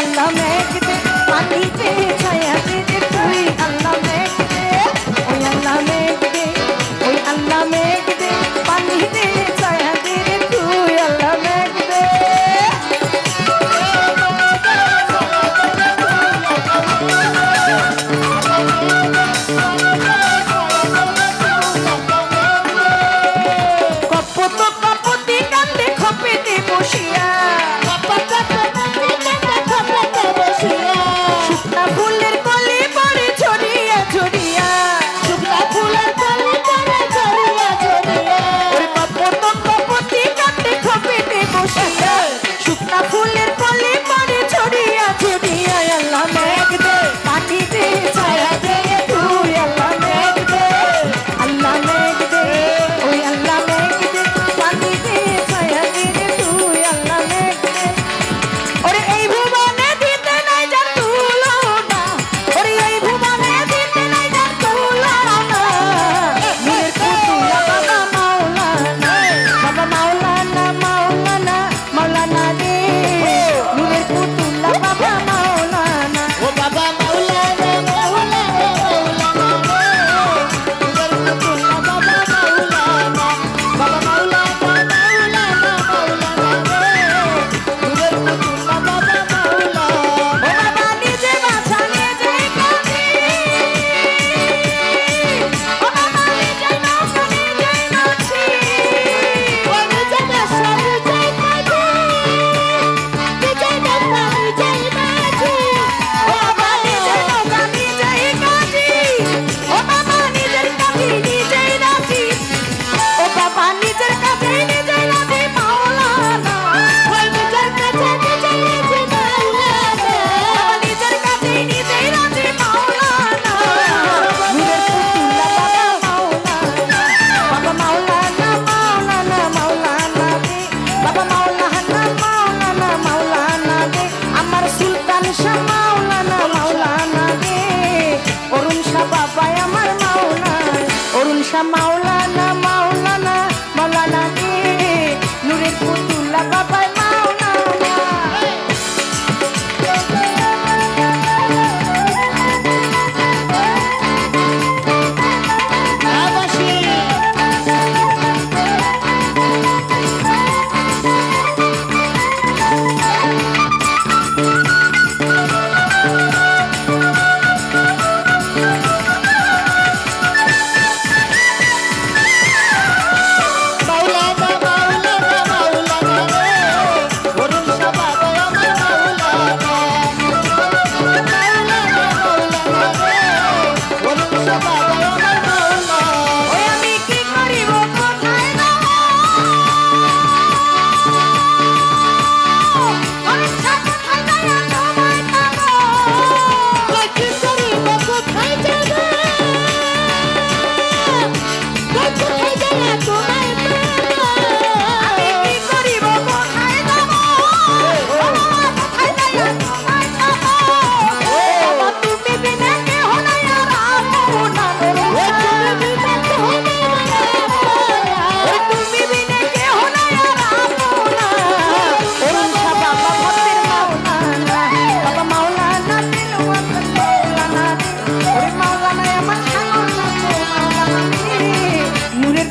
আল্লাহ মেঘ দে পানিতে ছায়া দে তুই আল্লাহ মেঘ দে ওই আল্লাহ মেঘ দে ওই আল্লাহ মেঘ দে পানিতে ছায়া দে তুই আল্লাহ মেঘ দে কপত কপতি কান্দে খপেতে বসিয়া।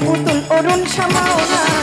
পুতুল অরুণ সামাও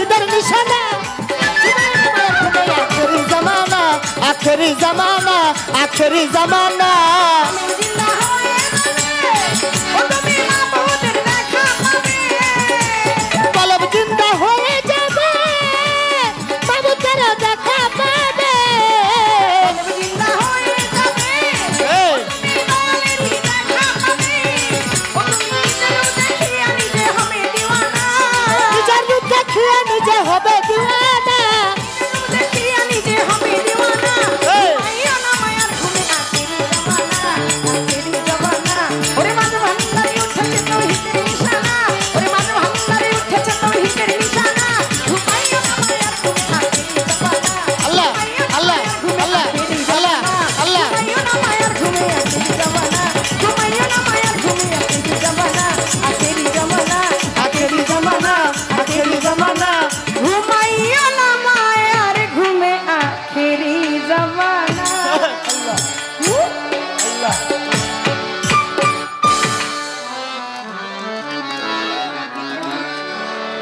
শহীদের নিশানা। আখেরি জমানা আখেরি জমানা আখেরি জমানা।